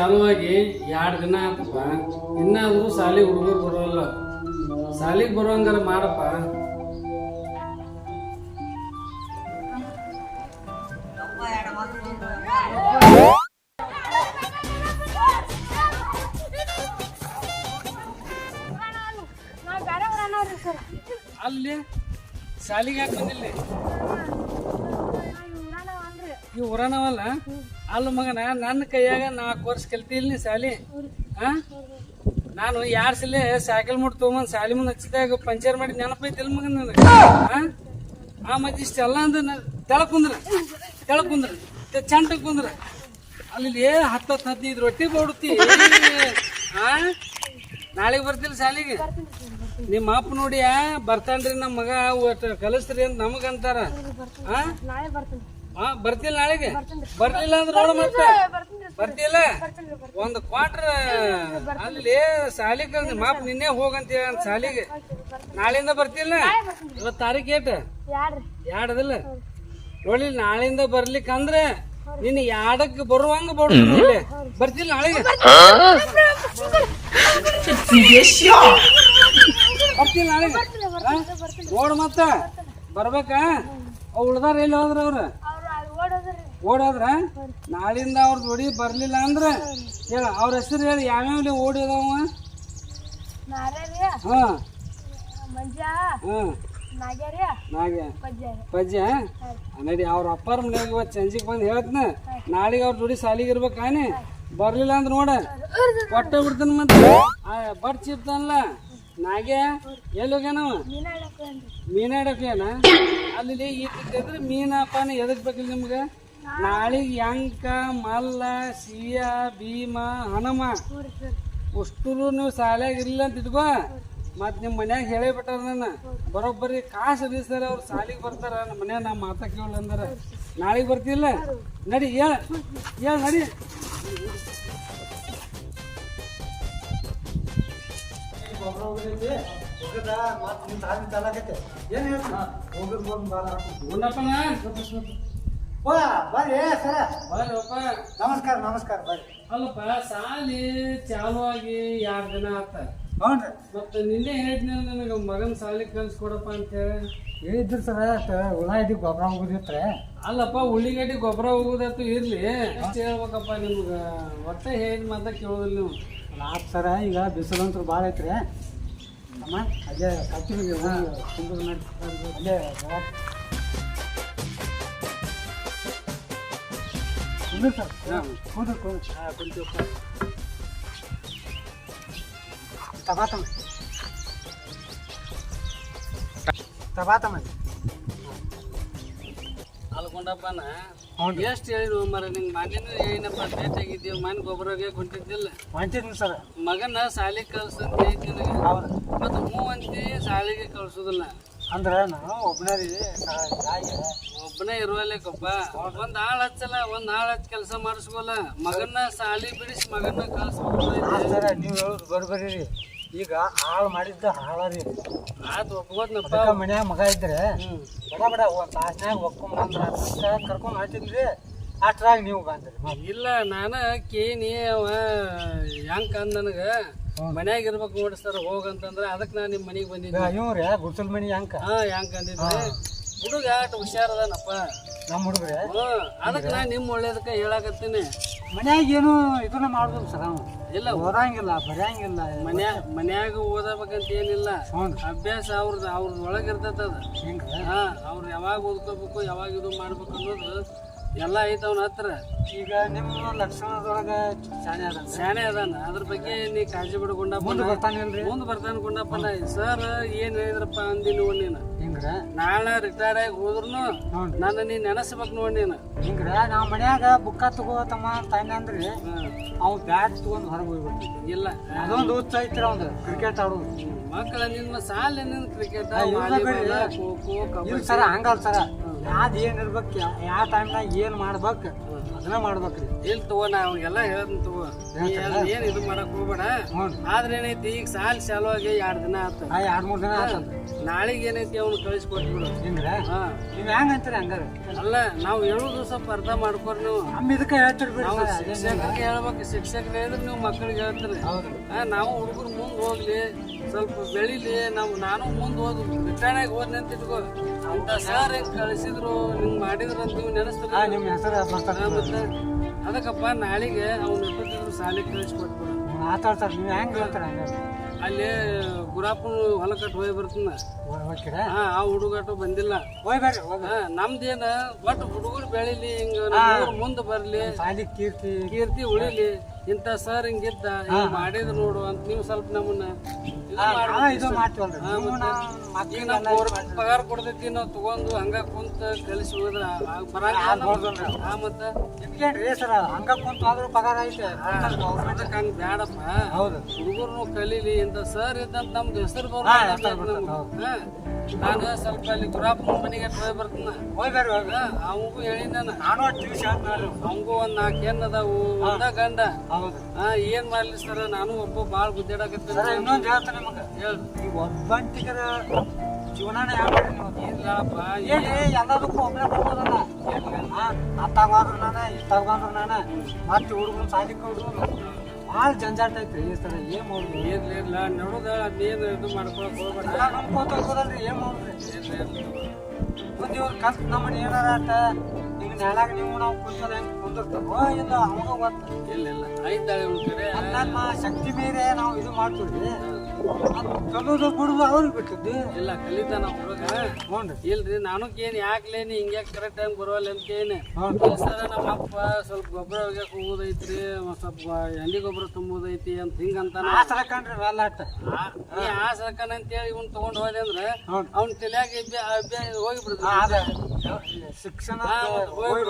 ಚಾಲುವಾಗಿ ಎರಡು ದಿನ ಆತಪ್ಪ ಇನ್ನಾದರೂ ಸಾಲಿ ಹುಡುಗರು ಬರೋಲ್ಲ. ಸಾಲಿಗೆ ಬರೋಂಗಾರ ಮಾಡಪ್ಪ. ಅಲ್ಲಿ ಸಾಲಿಗೆ ಯಾಕೆ ಬಂದಿಲ್ಲ? ಈ ಊರನವಲ್ಲ? ಅಲ್ಲ ಮಗನ, ನನ್ನ ಕೈಯಾಗ ನಾಲ್ಕು ವರ್ಷ ಕಲ್ತಿಲ್ಲ ನೀ ಸಾಲಿ? ಹಾ ನಾನು ಯಾರ ಸಲ ಸೈಕಲ್ ಮುಟ್ ತೊಗೊಂಬಂದ್ ಸಾಲಿ ಮುಂದೆ ಹಚ್ಚಿದಾಗ ಪಂಚರ್ ಮಾಡಿ ನೆನಪೈತಿಲ್ಲ ಮಗನ ನನಗೆ? ಆ? ಮತ್ತೆ ಇಷ್ಟೆಲ್ಲ ಅಂದ್ರೆ ತೆಳ ಕುಂದ್ರ ತೆಳ ಕುಂದ್ರ ಚಂಟ ಕುಂದ್ರ. ಅಲ್ಲಿ ಹತ್ತು ಹತ್ತು ಹದಿನೈದು ರೊಟ್ಟಿ ಬೋಡುತ್ತಿ ಹಾ ನಾಳೆಗೆ ಬರ್ತಿಲ್ಲ ಸಾಲಿಗೆ? ನಿಮ್ಮ ಅಪ್ಪ ನೋಡಿ ಬರ್ತಾನ್ರಿ ನಮ್ಮ ಮಗ ಕಲಿಸ್ರಿ ಅಂತ ನಮಗಂತಾರ ಹಾ ಹಾ ಬರ್ತಿಲ್ಲ ನಾಳೆಗೆ? ಬರ್ಲಿಲ್ಲ ಅಂದ್ರೆ ನೋಡ ಮತ್ತೆ. ಬರ್ತಿಲ್ಲ? ಒಂದು ಕ್ವಾಟ್ರ್ ಅಲ್ಲಿ ಸಾಲಿ ಮಾಪ್ ನಿನ್ನೆ ಹೋಗಂತ ಹೇಳ ಸಾಲಿಗೆ ನಾಳೆಯಿಂದ ಬರ್ತಿಲ್ಲ? ಇವತ್ತು ತಾರೀಕು ಏಟ್? ಎರಡದಿಲ್ಲ ನೋಡಿ ನಾಳೆಯಿಂದ ಬರ್ಲಿಕ್ಕಂದ್ರೆ ನಿನ್ನ ಯಾಡಕ್ಕೆ ಬರುವಂಗ ಬಡ್ತೀನಿ ಬರ್ತಿಲ್ಲ ನಾಳೆಗೆ? ಬರ್ತಿಲ್ಲ ನಾಳೆಗೆ? ನೋಡ್ ಮತ್ತ. ಬರ್ಬೇಕಾ? ಅವ್ ಉಳ್ದಾರ ಎಲ್ಲಿ ಹೋದ್ರ ಅವ್ರ? ಓಡೋದ್ರಿ ನಾಳಿಂದ ಅವ್ರ ಜೋಡಿ ಬರ್ಲಿಲ್ಲ ಅಂದ್ರ ಹೇಳ ಅವ್ರ ಹೆಸರು ಹೇಳಿ ಯಾವ್ಯಾವ ಓಡಿದವ? ನಾರ್ಯಾರಿ ಹಾ. ಮಂಜ? ಹಾ. ನಾಗ್ಯಾರಿ ನಾಗೆ ಪಜ್ಜಾರಿ. ಪಜ್ಜ? ನಡಿ ಅವ್ರ ಅಪ್ಪಾರ ಮನೆಯಾಗ ಇವತ್ತು ಸಂಜಿಗೆ ಬಂದು ಹೇಳ್ತನ ನಾಳೆಗೆ ಅವ್ರ ಜೋಡಿ ಸಾಲಿಗೆ ಇರ್ಬೇಕಾನೆ ಬರ್ಲಿಲ್ಲ ಅಂದ್ರೆ ನೋಡ ಕೊಟ್ಟ ಬಿಡ್ತಾನ ಮತ್ತೆ. ಬಟ್ ಚಿಪ್ತಾನಲ್ಲ ನಾಗೆ ಎಲ್ಲಿ ಹೋಗ್ಯಾನವ? ಮೀನಾಡಕ್ಕೇನ ಅಲ್ಲಿ ಈ ಮೀನಪ್ಪನ ಎದಕ್ ಬೇಕಿಲ್ಲ ನಿಮ್ಗೆ? ನಾಳೆಗೆ ಯಂಕ ಮಲ್ಲ ಸಿಯ ಭೀಮ ಹನುಮ. ಉಷ್ಟುರು ಅಷ್ಟರು ನೀವು ಶಾಲ್ಯಾಗ ಇರ್ಲಿಲ್ಲ ಅಂತ ಇಟ್ಕೋ ಮತ್ ನಿಮ್ ಮನ್ಯಾಗ ಹೇಳೇ ಬಿಟ್ಟಾರ ನನ್ನ. ಬರೋಬ್ಬರಿ ಕಾಸು ಸರ್ ಅವ್ರು ಸಾಲಿಗೆ ಬರ್ತಾರ. ನಮ್ಮ ಮನ್ಯಾಗ ನಾ ಮಾತಾ ಕೇಳಲ್ಲ ಅಂದ್ರೆ. ನಾಳೆಗೆ ಬರ್ತಿಲ್ಲ? ನಡಿ ಹೇಳ. ಹೇಳ ನಡಿ. ಗುಂಡಪ್ಪನ ಬರ್ರಿ ಸರ. ಬರಪ್ಪ ನಮಸ್ಕಾರ ನಮಸ್ಕಾರ ಬರ್ರಿ. ಅಲ್ಲಪ್ಪ ಸಾಲಿ ಚಾಲು ಆಗಿ ಎರಡು ದಿನ ಆತ? ಹೌನ್ರಿ ಮತ್ತೆ ನಿನ್ನೆ ಹೇಳಿದ್ನಲ್ಲ ನನಗೆ ಮಗನ ಸಾಲಿ ಕಲ್ಸ್ಕೊಡಪ್ಪ ಅಂತ ಹೇಳಿ. ಹೇಳಿದ್ರು ಸರ ಹುಳ ಇದ್ದು ಗೊಬ್ಬರ ಹೋಗುದಿತ್ರೆ ಅಲ್ಲಪ್ಪ ಉಳ್ಳಿಗಡ್ಡಿ ಗೊಬ್ಬರ ಹೋಗುದತ್ತು ಇರ್ಲಿ. ಅಷ್ಟು ಹೇಳ್ಬೇಕಪ್ಪ ನಿಮ್ಗೆ. ಒಟ್ಟೆ ಹೇಳಿದ ಮಾತ ಕೇಳೋದಿಲ್ಲ ನೀವು. ಆತ್ ಸರ ಈಗ ಬಿಸಿಲಂತೂ ಭಾಳ ಐತ್ರಿ. ಅಮ್ಮ ಅದೇ ಕಚ್ಚಿಗೆ ಅಲ್ಲೇ ಅಲ್ಕೊಂಡಪ್ಪನ ಎಷ್ಟು ಮರ ನಿಂಗೆ ಮನೇನು ಏನಪ್ಪ ಭೇಟಿ ಆಗಿದ್ದೀವಿ ಮನೆ ಗೊಬ್ಬರಗೆ ಹೊಂಟಿದ್ದಿಲ್ಲ ಸರ್ ಮಗನ ಶಾಲೆಗೆ ಕಳ್ಸಂತ ನಿನಗೆ ಹೌದು ಮತ್ತೆ ಹ್ಞೂ ಅಂತಿ ಸಾಲಿಗೆ ಕಳ್ಸೋದಿಲ್ಲ ಅಂದ್ರೆ ನಾನು ಒಬ್ಬನೇ ರೀ ಒಬ್ಬನೇ ಇರುವಲ್ಲೇಕಪ್ಪ ಒಂದ್ ಆಳ್ ಹಚ್ಚಲ್ಲ ಒಂದ್ ಆಳ್ ಹಚ್ಚ ಕೆಲಸ ಮಾಡಿಸ್ಕೊಲ್ಲ. ಮಗನ್ನ ಸಾಲಿ ಬಿಡಿಸಿ ಮಗನ್ನ ಸರ ನೀವು ಹೇಳೋದು ಬರೋಬ್ಬರಿ ರೀ. ಈಗ ಹಾಳು ಮಾಡಿದ್ದ ಹಾಳ ರೀ. ಆತ್ ಒಪ್ಕೋದ್ನಪ್ಪ ಮನ್ಯಾಗ ಮಗ ಇದ್ರೆ ಬಡ ಬಡ ಒಂದು ತಾಸ್ನ್ಯಾಗ ಒಪ್ಕೊಂಡ್ ಬಂದ್ರ ಕರ್ಕೊಂಡು ಹಾಕಿದ್ರಿ ಅಷ್ಟ್ರಾಗ ನೀವು ಬಂದ್ರಿ ಇಲ್ಲ ನಾನ ಕೇನಿ ಅವ ಹೆಂಗ್ ಅಂದ ನನಗ? ಮನ್ಯಾಗ ಇರ್ಬೇಕು ನೋಡಿಸ್ತಾರ ಹೋಗಂತಂದ್ರ ಅದಕ್ಕೆ ನಾನು ನಿಮ್ಮ ಮನೆಗೆ ಬಂದಿದ್ದೆ. ಇವ್ರು ರೀ ಗುಡ್ಸಲ್ ಮನಿ ಅಂಕ ಹಾ ಹೆಂಗ್ ಅಂದಿದ್ರಿ ಹುಡುಗ ಆಟ ಹುಷಾರದನಪ್ಪ. ನಮ್ಮ ಹುಡುಗ್ರೆ? ಹ್ಮ್ ಅದಕ್ಕೆ ನಾನು ನಿಮ್ಮ ಒಳ್ಳೇದಕ್ಕ ಹೇಳಾಕತ್ತೀನಿ. ಮನ್ಯಾಗ ಏನು ಇದನ್ನ ಮಾಡ್ಬೋದು ಸರ್ ಅವ ಇಲ್ಲ. ಓದಂಗಿಲ್ಲ ಬರೆಯಂಗಿಲ್ಲ. ಮನ್ಯಾಗ ಮನ್ಯಾಗ ಓದಬೇಕಂತ ಏನಿಲ್ಲ ಅಭ್ಯಾಸ ಅವ್ರದ್ದು ಅವ್ರದ್ದು ಒಳಗೆ ಇರ್ತೈತೆ ಅದು. ಹಿಂಗೆ ಹಾ ಅವ್ರು ಯಾವಾಗ ಓದ್ಕೋಬೇಕು ಯಾವಾಗ ಇದು ಮಾಡ್ಬೇಕು ಅನ್ನೋದು ಎಲ್ಲ ಐತವನ ಅವನ ಹತ್ರ. ಈಗ ನಿಮ್ಮ ಲಕ್ಷಣದೊಳಗ ಶಾಣೆ ಅದ ಶಾಣೆ ಅದಾನ. ಅದ್ರ ಬಗ್ಗೆ ನೀ ಕಾಳಜಿ ಬಿಡು ಗುಂಡಪ್ಪ ಮುಂದೆ ಬರ್ತಾನಿಲ್ರಿ ಮುಂದೆ ಬರ್ತಾನ ಗುಂಡಪ್ಪ ಸರ್ ಏನ್ ಹೇಳಿದ್ರಪ್ಪ ಅಂದಿ ನೋಡಿ ನೀನು. ಹಿಂಗ್ರ? ನಾಳೆ ರಿಟೈರ್ ಆಗಿ ಹೋದ್ರು ನನ್ನ ನೀ ನೆನಸ್ಬೇಕು ನೋಡಿ ನೀನು. ಹಿಂಗ್ರ? ನಾವು ಮನ್ಯಾಗ ಬುಕ್ಕ ತಗೋತಮ್ಮ ತಾಯಿನ ಅಂದ್ರಿ. ಅವ್ ಬ್ಯಾಟ್ ತಗೊಂಡ್ ಹೊರಗೆ ಹೋಗ್ಬಿಟ್ಟು ಇಲ್ಲ. ಅದೊಂದು ಹುಚ್ಚ ಐತ್ರಿ ಅವ್ದು ಕ್ರಿಕೆಟ್ ಆಡೋದು. ಮಕ್ಕಳ ನಿನ್ನ ಸಾಲ ನಿನ್ನ ಕ್ರಿಕೆಟ್ ಖೋ ಖೋ ಕಬಡ್ಡಿ. ಸರ ಹಂಗಲ್ಲ ಸರ. ಯಾವ್ದು ಏನ್ ಇರ್ಬೇಕು ಯಾವ ಟೈಮ್ನಾಗ ಏನ್ ಮಾಡ್ಬೇಕು ಅದನ್ನ ಮಾಡ್ಬೇಕ್ರಿ. ಇಲ್ಲಿ ತಗೋ ನಾ ಅವ್ನಿಗೆಲ್ಲ ಹೇಳ್ತೀನಿ ತಗೋ? ಏನ್ ಇದು ಮಾಡಕ್ ಹೋಗ್ಬೇಡ. ಆದ್ರೆ ಏನೈತಿ ಈಗ ಸಾಲ ಚಾಲು ಆಗಿ ಎರಡ್ ದಿನ ಆತ. ಎರಡ್ ಮೂರ್ ದಿನ ಆತ. ನಾಳೆಗೆ ಏನೈತಿ ಅವ್ನು ಕಳಿಸ್ಕೊಟ್ಬಿಡು ಹಿಂಗ್ರೆ? ಹಾ. ನೀವ್ ಹೆಂಗ್ ಅಂತೀರಿ ಹಂಗಾರ? ಅಲ್ಲ ನಾವು ಹೇಳುದು ಸ್ವಲ್ಪ ಅರ್ಥ ಮಾಡ್ಕೊರಿ ನೀವು. ನಮ್ಮ ಇದಕ್ಕೆ ಹೇಳ್ತಿರ್ ಬಿಡ್ರಿ ನಾವು ಸರ್, ಅದೇನ್ ಶಿಕ್ಷಕರಿಗೆ ಹೇಳ್ಬೇಕು ಶಿಕ್ಷಕರು ಹೇಳಿದ್ರೆ ನೀವು ಮಕ್ಕಳಿಗೆ ಹೇಳ್ತೀರಿ. ನಾವು ಹುಡುಗರು ಮುಂದೆ ಹೋಗ್ಲಿ ಸ್ವಲ್ಪ ಬೆಳಿಲಿ ನಾವು ನಾನು ಮುಂದೆ ಹೋದ್ ರಿಟರ್ನಾಗಿ ಹೋದ್ನಿ ಅಂತ ಇಟ್ಕೋ. ಅಂತ ಸರ್ ಹೆಂಗ್ ಕಳಿಸಿದ್ರು ನಿಮ್ಗೆ ಮಾಡಿದ್ರು ಅಂತ ನೀವು ನೆನೆಸ್ತಾರೆ ನಿಮ್ಮ ಹೆಸರು ಮತ್ತೆ ಅದಕ್ಕಪ್ಪ ನಾಳೆಗೆ ಅವ್ನು ಎಪ್ಪತ್ತಿದ್ರು ಶಾಲೆಗೆ ಕಳಿಸ್ಕೊಟ್ಬಿಡ ಮಾತಾಡ್ತಾರೆ ನೀವು ಹೆಂಗ್ ಹೇಳ್ತಾರೆ ಹಂಗ ಅಲ್ಲಿ ಗುರಾಪುನ ಹೊಲ ಕಟ್ಟು ಹೋಗಿ ಬರ್ತದೆ ಹಾ ಆ ಹುಡುಗಾಟು ಬಂದಿಲ್ಲ. ಹೋಯ್ ಬರ್ರಿ ಹೋಗ್ ನಮ್ದೇನ ಬಟ್ ಹುಡುಗರು ಬೆಳಿಲಿ ಹಿಂಗ ಮುಂದೆ ಬರ್ಲಿ. ಸಾಲಿ ಕೀರ್ತಿ. ಕೀರ್ತಿ ಉಳಿಲಿ. ಇಂಥ ಸರ್ ಹಿಂಗಿದ್ದ ಹಿಂಗ್ ಮಾಡಿದ್ರು ನೋಡು ಅಂತ ನೀವು ಸ್ವಲ್ಪ ನಮ್ಮನ್ನ. ಪಗಾರ ಕೊಡ್ತೈತಿ ನಾವು ತಗೊಂಡು ಹಂಗ ಕುಂತ ಕಲಿಸಿ ಹೋದ್ರ ಮತ್ತ? ನಿಮ್ಗೇನ್ರಿ ಸರ ಹಂಗ ಕುಂತ ಆದ್ರೂ ಪಗಾರ ಐತೆ? ಗೌರ್ಮೆಂಟ್ ಹಂಗ ಬ್ಯಾಡಪ್ಪ. ಹೌದು. ಹುಡುಗರ್ನು ಕಲೀಲಿ ಅಂತ ಸರ್ ಇದ್ದಂತ ನಮ್ದು ಹೆಸರು. ನಾನು ಸ್ವಲ್ಪ ಅಲ್ಲಿ ಗುರಾಪನ ಮನೆಗೆ ಹೋಗಿ ಬರ್ತೀನ. ಬರ್ರಿ ಹೋಗಿ ಅವಂಗೂ ಹೇಳಿ ನಾನು. ಟ್ಯೂಷನ್ ಅವಂಗೂ ಒಂದ್ ನಾಲ್ಕು ಏನ್ ಅದಾವು ಒಂದ ಗಂಡ. ಹೌದು. ಹಾ ಏನ್ ಮಾಡ್ಲಿ ಸರ್? ನಾನು ಒಬ್ಬ ಬಾಳ್ ಗುದ್ದಾಡಕತ್ತೀನಿ ಇನ್ನೊಂದ್ ಹೇಳ್ತಾನೆ ನಿಮಗೆ. ಈ ಒಬ್ಬಂಟಿಗರ ಜೀವನಾನೇ ಯಾವ್ರಿ ನೀವು? ಇಲ್ಲಪ್ಪ ಏನ್ರಿ ಎಲ್ಲದಕ್ಕೂ ಒಬ್ಬನೇ ಬರ್ಬೋದಲ್ಲ. ಹಾ ಅತ್ತಾಗ ಹೋದ್ರು ನಾನು ಇತ್ತಾಗ ಬಂದ್ರು ನಾನ. ಮತ್ತೆ ಹುಡುಗರು ಸಾಲಿ ಹುಡುಗರು ಭಾಳ ಜಂಜಾಟ ಐತ್ರಿ ಸಲ. ಏನ್ ಮಾಡುದು ಇರ್ಲಿ ಇಲ್ಲ ನಡುದ ಅದೇನು ಇದು ಮಾಡ್ಕೊಳಕ್ ಹೋಗ್ಬೇಡ. ಎಲ್ಲ ನಂಬ್ಕೋತ ಹೋಗೋದಲ್ರಿ ಏನ್ ಮಾಡುದ್ರಿ. ಮುಂದೆ ಇವ್ರು ಕಲ್ತ್ ನಮ್ಮನ್ನ ಏನಾರ ಆತ ನಿಮ್ಗೆ ನೆಲಾಗ ನೀವು ನಾವು ಕುಂತಲ್ಲ ಹೆಂಗ್ ಕುಂದಿರ್ತಾವ ಇಲ್ಲ ಅವಾಗ ಗೊತ್ತ ಇಲ್ಲ ಇಲ್ಲ. ಒಂದ್ ಕಡೆ. ನಮ್ಮ ಶಕ್ತಿ ಬೇರೆ ನಾವು ಇದು ಮಾಡ್ತೀವಿ. ಅದು ಕಲೋದು ಬಿಡುದು ಅವ್ರಿಗೆ ಬಿಟ್ಟಿದ್ದು. ಇಲ್ಲ ಕಲಿತಾನ ಹುಡುಗ ಹ್ಞೂ ಇಲ್ರಿ ನಾನು ಏನು ಯಾಕ್ಲೇನಿ ಹಿಂಗೆ ಕರೆಕ್ಟ್ ಟೈಮ್ ಬರೋಲ್ಲ ಅಂತ ಹ್ಞೂ ಸರ ನಮ್ಮ ಅಪ್ಪ ಸ್ವಲ್ಪ ಗೊಬ್ಬರ ಒಗ್ಯಾಕ ಹೋಗೋದೈತ್ರಿ ಸ್ವಲ್ಪ ಎಣ್ಣೆ ಗೊಬ್ಬರ ತುಂಬೋದೈತಿ ಅಂತ ಹಿಂಗಂತಾನ ಆ ಅಲ್ಲಾಟ ಆಟ ಆ- ಸಾಕಣ ಅಂತೇಳಿ ಇವ್ನ್ ತಗೊಂಡ್ ಹೋದೆ ಅಂದ್ರೆ ಅವ್ನ ತಲ್ಯಾಗ ಹೋಗಿ ಬಿಡ್ತ ಅದ ಶಿಕ್ಷಣ ಹೋಗಿ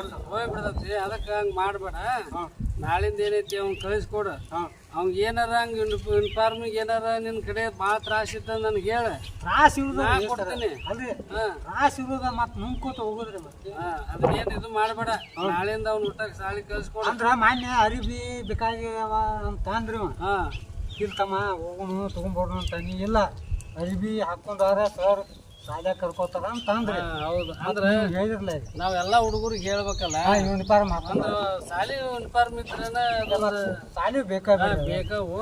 ಬಿಡ್ತೈತಿ ಹಂಗೆ ಮಾಡಬೇಡ. ನಾಳಿಂದ ಏನೈತಿ ಅವ್ನು ಕಳಿಸ್ಕೊಡು. ಅವ್ನಿಗೆ ಅವ್ನ್ ಏನಾರ ಹಂಗ ಯುನಿಫಾರ್ಮಿಗೆ ಏನಾರ ನಿನ್ನ ಕಡೆ ಭಾಳ ತ್ರಾಸ ಇದ್ದ ನನ್ಗೆ ಹೇಳ. ತ್ರಾಸ ಇರುದ ಕೊಡ್ತೀನಿ. ತ್ರಾಸ ಇರೋದ ಮತ್ ನುಂಕೋತ ಹೋಗುದ್ರಿ ಮತ್ತೆ. ಅದನ್ನೇನು ಇದು ಮಾಡಬೇಡ. ನಾಳಿಂದ ಅವ್ನು ಊಟಕ್ಕೆ ಸಾಲಿ ಕಳಿಸ್ಕೊಡು. ಅಂದ್ರೆ ಮಾನ್ಯ ಅರಿಬಿ ಬೇಕಾಗ್ಯಾವ ಅಂತ ಅಂದ್ರಿ. ಹಾಂ. ಇಲ್ತಮ್ಮ ಹೋಗೋಣ ತಗೊಂಡ್ಬರೋಣ ಅಂತ ನೀ ಇಲ್ಲ. ಅರಿಬಿ ಹಾಕೊಂಡಾರ ಸರ್ ಶಾಲೆ ಕರ್ಕೋತಾರ ಅಂತ ಅಂದ್ರಿ. ಹೌದು. ಅಂದ್ರ ಹೇಳಿರ್ಲ ಈಗ. ಹುಡುಗರಿಗೆ ಹೇಳ್ಬೇಕಲ್ಲ. ಯೂನಿಫಾರ್ಮ್ ಅಂದ್ರ ಸಾಲಿ ಯೂನಿಫಾರ್ಮ್ ಇದ್ರನ ಶಾಲಿ ಬೇಕಾದ ಬೇಕಾವು.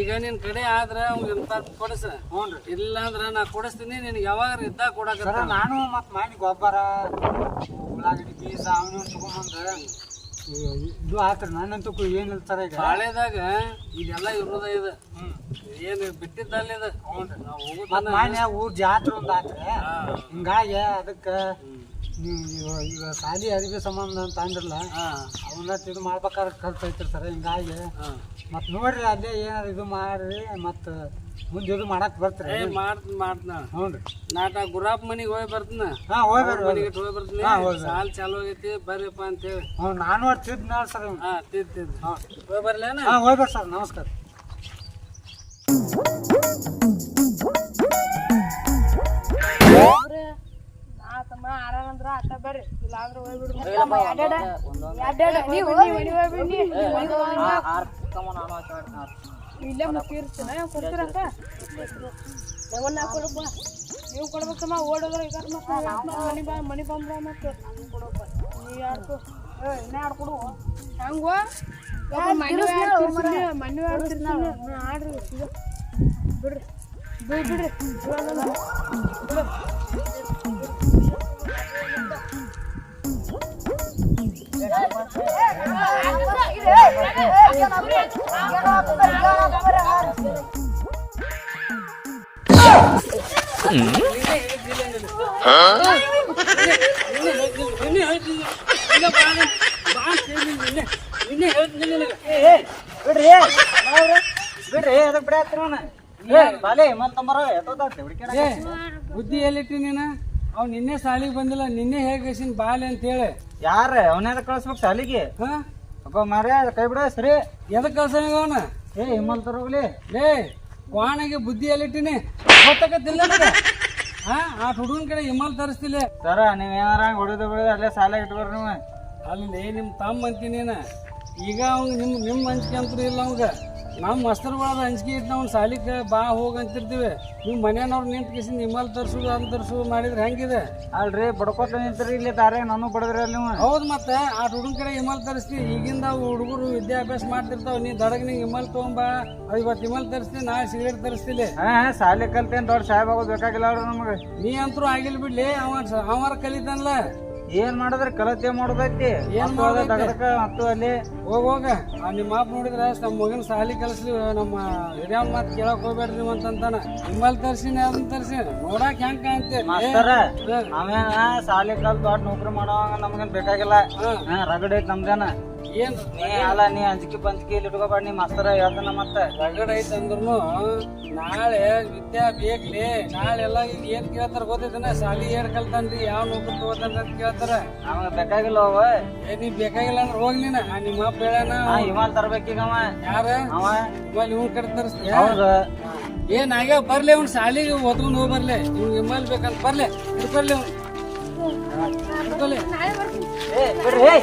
ಈಗ ನಿನ್ ಕಡೆ ಆದ್ರೆ ಅವ್ನ್ ಯೂನಿಫಾರ್ಮ್ ಕೊಡಸ. ಇಲ್ಲ ಅಂದ್ರ ನಾ ಕೊಡಿಸ್ತೀನಿ ನಿನ್ಗೆ ಯಾವಾಗ ಇದ್ದಾಗ ಕೊಡಕ ನಾನು ಮತ್ ಮಾಡಿ ಗೊಬ್ಬರ ಉಳ್ಳಾಗಡ್ಡಿ ಬೀಜ ಅವನು ತಗೊಂಬಂದ ಇದು ಆತ್ರ ನನ್ನಂತೂ ಏನಿಲ್ಲ ಸರ ಈಗ. ಬಾಳೆದಾಗ ಇದೆಲ್ಲ ಇರೋದ ಇದು. ಏನು ಬಿಟ್ಟಿದ್ದಲ್ಲಿ ಇದು? ನಾವು ಹೋಗುದ ಮತ್ ಮಾನ್ಯ ಊರ್ ಜಾತ್ರೆ ಒಂದ್ ಆತ್ರಿ. ಹಿಂಗಾಗಿ ಅದಕ್ಕ ನೀವು ಈಗ- ಈಗ ಸಾಲಿ ಅರಿವಿ ಸಂಬಂಧ ಅಂತ ಅಂದ್ರಲ್ಲ ಹಾ. ಅವನ್ನ ಇದು ಮಾಡ್ಬೇಕಾದ್ರೆ ಖರ್ಚು ಐತ್ರಿ ಸರ್ ಹಿಂಗಾಗಿ ಹಾಂ. ಮತ್ ನೋಡ್ರಿ ಅಲ್ಲೇ ಏನಾರ ಇದು ಮಾಡ್ರಿ ಮತ್ ಮುಂದೆ ಇದು ಮಾಡಕ್ ಬರ್ತೀರಿ. ಏ ಮಾಡ್ತೀನಿ ಮಾಡ್ತೀನಿ ಹ್ಞೂ ರೀ ನಾಟ ಗುರಾಬ್ ಮನಿಗೆ ಹೋಗಿ ಬರ್ತೀನಿ? ಹಾ ಹೋಗಿ ಬರ್ರಿ ಮನೆಗೆ ಹೋಗಿ ಬರ್ತೀನಿ? ಹಾ, ಹೋಗಿ ಬರ್ರಿ. ಸಾಲ್ ಚಾಲು ಆಗೈತಿ ಬರ್ರಿಪ್ಪ ಅಂತೇಳಿ. ಹ್ಞೂ ನಾನು ತಿದ್ ನೋಡಿ ಸರ್ ಹಾ ತಿದ್ ತಿದ್ ಹಾಂ. ಹೋಗಿ ಬರ್ಲೇನ? ಹಾಂ ಹೋಗಿ ಬರ್ರಿ ಸರ್ ನಮಸ್ಕಾರ. ನೀವು ಕೊಡ್ಬೇಕಮ್ಮ ಓಡೋದ್ರ ಈಗ ಮತ್ತೆ ಮನಿ ಬಾ ಮನಿ ಬಂದ್ರ ಮತ್ತೆ ನೀ ಯಾರು ಇನ್ನ ಯಾರು ಕೊಡು ಹಂಗ ಮಣ್ಣು ಆಡ್ತಿರ್ತೀನಿ ಮಣ್ಣು ಆಡ್ತಿರ್ತೀನಿ ಆಡ್ರಿ ಇದು. ಬಿಡ್ರಿ ಬಿಡ್ ಬಿಡ್ರಿ ಬಿಡು. ನಿನ್ನೆ ಹೇಳ್ತೀನಿ ಇಲ್ಲ ಬಾ ಬಾ ಅಂತ ಹೇಳಿದ್ದೀನಿ ನಿನ್ನೆ ನಿನ್ನೆ ಹೇಳ್ತೀನಿ ನಿನಗೆ ಬಿಡ್ರಿ ಬಿಡ್ರಿ ಅದಕ್ಕೆ ಬಿಡ ಬಾಲೆ ಮಂತಂಬರ ಎತ್ತೋದಾತ್ರಿ ಹುಡುಕ್ಯಾಡ ಏ ಬುದ್ಧಿ ಎಲ್ಲಿಟ್ಟಿ ನೀನ? ಅವ್ ನಿನ್ನೆ ಸಾಲಿಗೆ ಬಂದಿಲ್ಲ ನಿನ್ನೆ ಹೇಗೆ ಬಾಲೆ ಅಂತ ಹೇಳಿ. ಯಾರ? ಅವನೇದ ಕಳ್ಸ್ಬೇಕು ಸಾಲಿಗೆ? ಹಾ? ಅಪ್ಪ ಮಾರ್ಯ ಕೈ ಬಿಡ ಸರಿ. ಎದಕ್ ಕಳ್ಸ ಅವನ? ಏ ಹಿಮಂತರ ಹೋಗ್ಲಿ. ಏ ಕ್ವಾಣಿಗೆ ಬುದ್ಧಿ ಎಲ್ಲಿಟ್ಟಿನಿ? ಗೊತ್ತಾಗತ್ತಿಲ್ಲ ಹಾ ಆ ಹುಡುಗನ ಕಡೆ ಹಿಮಲ್ ತರಿಸ್ತಿಲ್ಲ. ಸರ ನೀವ್ ಏನಾರ ಹೊಡೆದು ಬಿಡಿದು ಅಲ್ಲೇ ಸಾಲ ಇಟ್ಕೊರಿ ನೀವು. ಅಲ್ಲಿ ನಿಮ್ ತಮ್ಮ ಅಂತೀನಿ ನೀನು. ಈಗ ಅವ್ನು ನಿಮ್ ನಿಮ್ ಹಂಚಿಕೆ ಅಂತೂ ಇಲ್ಲ ಅವಂಗ ನಮ್ಮ ಮಸ್ತರ್ಗಳದ ಅಂಜಿಕೆ ಇಟ್ಟು ನಾವು ಸಾಲಿಗೆ ಬಾ ಹೋಗಿ ಅಂತಿರ್ತೀವಿ. ನೀವು ಮನೆಯವ್ರು ನಿಂತು ಕಿಸಿ ನಿಮ್ಮಲ್ಲಿ ತರಿಸೋದು ಅಂತ ತರಿಸೋದು ಮಾಡಿದ್ರೆ ಹೆಂಗಿದೆ? ಅಲ್ರಿ ಬಡ್ಕೋತ ನಿಂತ್ರಿ ಇಲ್ಲಿ ತಾರೇ ನಾನು ಬಡದ್ರೆ ನೀವು. ಹೌದು ಮತ್ತೆ ಆ ಹುಡುಗನ ಕಡೆ ಇಮಲ್ ತರಿಸ್ತಿ. ಈಗಿಂದ ಹುಡುಗರು ವಿದ್ಯಾಭ್ಯಾಸ ಮಾಡ್ತಿರ್ತಾವ. ನೀ ದಡಗ್ ನಿಂಗೆ ಇಮಲ್ ತೊಗೊಂಬ. ಇವತ್ತು ಇಮಲ್ ತರಿಸ್ತಿ ನಾಳೆ ಸಿಗರೇಟ್ ತರಿಸ್ತಿಲಿ. ಹಾ ಸಾಲಿ ಕಲ್ತೇನ್ ದೊಡ್ಡ ಸಾಹೇಬ್ ಆಗೋದು ಬೇಕಾಗಿಲ್ಲ ಅವ್ರು ನಮಗೆ. ನೀ ಅಂತರೂ ಆಗಿಲ್ಲ ಬಿಡ್ಲಿ ಅವ ಅವರ ಕಲಿತಾನಲ್ಲ ಏನ್ ಮಾಡಿದ್ರೆ ಕಲತೆ ಮಾಡೋದೈತಿ? ಏನ್ ಮಾಡೋದೈತಿ? ಅದ ತಗದಕ್ಕ ಮತ್ತು ಅಲ್ಲಿ. ಹೋಗ ಹೋಗ. ಆ ನಿಮ್ಮ ಮಾಪ್ ನೋಡಿದ್ರೆ ನಮ್ಮ ಮಗನ ಸಾಲಿ ಕಲಿಸ್ಲಿ ನಮ್ಮ ಹಿರಿಯ ಮಾತು ಕೇಳಕ್ ಹೋಗ್ಬೇಡ್ರಿ ನೀವು ಅಂತಂತಾನ ನಿಮ್ಮಲ್ಲಿ ತರ್ಸಿನಿ ಅದನ್ನ ತರ್ಸಿ. ನೋಡಕ್ ಹೆಂಗ್ ಕಾಣ್ತಿ ಮಾಸ್ತರ ಅವೇನ ಸಾಲಿ ಕಲ್ ದೊಡ್ಡ ನೌಕರಿ ಮಾಡೋವಾಗ ನಮ್ಗೇನ್ ಬೇಕಾಗಿಲ್ಲ. ಹಾ. ರಗಡ್ ಐತಿ ನಮ್ದೇನ ಏನ್? ನೀ ಅಲ್ಲ ನೀ ಅಂಜಿಕೆ ಪಂಚಿಕೆ ಇಲ್ಲಿ ಇಟ್ಕೋಬೇಡ ನೀ ಮಾಸ್ತರ ಹೇಳ್ತಾನ ಮತ್ತೆ. ರಗಡ್ ಐತೆ ಅಂದ್ರೂ ನಾಳೆ ವಿದ್ಯಾ ಬೇಕ್ಲಿ ನಾಳೆ ಎಲ್ಲ ಈಗ ಏನ್ ಕೇಳ್ತಾರ ಗೊತ್ತೈತನ ಸಾಲಿ ಏನ್ ಕಲ್ತಾನ್ರಿ ಯಾವ ನೌಕರಿ ತಗೋತಾನ್ರಿ ಅಂತ ಕೇಳ್ತಾರ. ನಮಗ ಬೇಕಾಗಿಲ್ಲ ಅವ. ಏ ನೀ ಬೇಕಾಗಿಲ್ಲ ಅಂದ್ರೆ ಹೋಗ್ ನೀನ. ನಿಮ್ಮ ಅಪ್ಪ ಹೇಳ್ಯಾನ ಹಾ ಇಮಾಲ್ ತರ್ಬೇಕೀಗ ಅವ. ಯಾರ? ಅವ. ಇವಾಗ ಇವ್ ಕಡೆ ತರಿಸ್ತೀಯ? ಏನ್ ಆಗ್ಯಾವ? ಬರ್ಲಿ ಅವ್ನು ಶಾಲಿಗೆ ಓದ್ಕೊಂಡು ಹೋಗಿ ಬರ್ಲಿ. ಇವ್ನು ಇಮ್ಮಲ್ ಬೇಕಂತ ಬರ್ಲಿ. ಬರ್ಲಿ ಅವ್ನು. ಬಿಡ್ರಿ.